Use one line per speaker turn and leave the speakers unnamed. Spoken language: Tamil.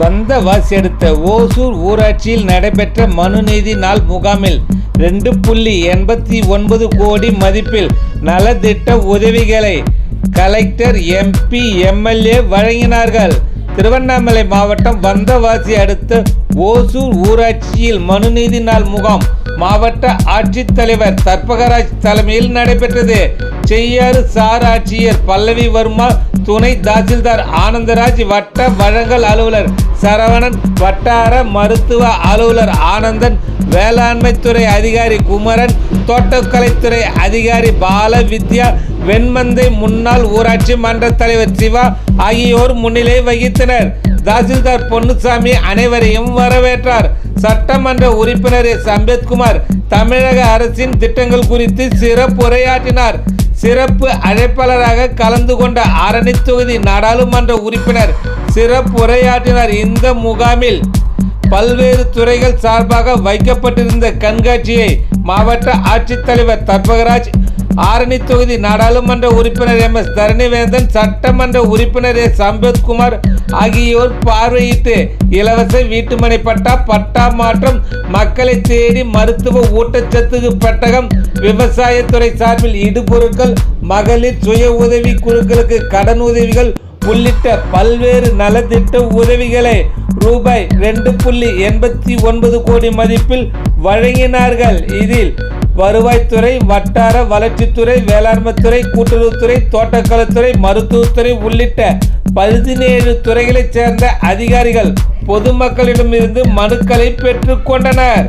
வந்தவாசி அடுத்த ஓசூர் ஊராட்சியில் நடைபெற்ற மனுநீதி நாள் முகாமில் ரெண்டு புள்ளி எண்பத்தி ஒன்பது கோடி மதிப்பில் நலத்திட்ட உதவிகளை கலெக்டர் எம்பி எம்எல்ஏ வழங்கினார்கள். திருவண்ணாமலை மாவட்டம் வந்தவாசி அடுத்த ஓசூர் ஊராட்சியில் மனுநீதி நாள் முகாம் மாவட்ட ஆட்சித்தலைவர் சர்பகராஜ் தலைமையில் நடைபெற்றது. செய்யாறு சார் ஆட்சியர் பல்லவி வர்மா துணை தாசில்தார் ஆனந்தராஜ் வட்ட வழங்கல் அலுவலர் சரவணன் வட்டார மருத்துவ அலுவலர் ஆனந்தன் வேளாண்மைத்துறை அதிகாரி குமரன் தோட்டக்கலைத்துறை அதிகாரி பால வித்யா வெண்மந்தை முன்னாள் ஊராட்சி மன்ற தலைவர் சிவா ஆகியோர் முன்னிலை வகித்தனர். தாசில்தார் பொன்னுசாமி அனைவரையும் வரவேற்றார். சட்டமன்ற உறுப்பினர் எஸ் அம்பேத்குமார் தமிழக அரசின் திட்டங்கள் குறித்து சிறப்புரையாற்றினார் சிறப்பு அழைப்பாளராக கலந்து கொண்ட ஆரணி தொகுதி நாடாளுமன்ற உறுப்பினர் சிறப்புரையாற்றினார். இந்த முகாமில் பல்வேறு துறைகள் சார்பாக வைக்கப்பட்டிருந்த கண்காட்சியை மாவட்ட ஆட்சித்தலைவர் தர்பகராஜ் ஆரணி தொகுதி நாடாளுமன்ற உறுப்பினர் எம். எஸ். தரணிவேந்தன் சட்டமன்ற உறுப்பினர் எஸ். அம்பேத்குமார் ஆகியோர் பார்வையிட்டு இலவச வீட்டுமனை பட்டா பட்டா மாற்றம் மக்களை தேடி மருத்துவ ஊட்டச்சத்து பெட்டகம் விவசாயத்துறை சார்பில் இடுபொருட்கள் மகளிர் சுய உதவி குழுக்களுக்கு கடன் உதவிகள் உள்ளிட்ட பல்வேறு நலத்திட்ட உதவிகளை ரூபாய் ரெண்டு புள்ளி எண்பத்தி ஒன்பது கோடி மதிப்பில் வழங்கினார்கள். இதில் வருவாய்த்துறை வட்டார வளர்ச்சித்துறை வேளாண்மைத்துறை கூட்டுறவுத்துறை தோட்டக்கலைத்துறை மருத்துவத்துறை உள்ளிட்ட பதினேழு துறைகளைச் சேர்ந்த அதிகாரிகள் பொதுமக்களிடமிருந்து மனுக்களை பெற்றுக்கொண்டனர்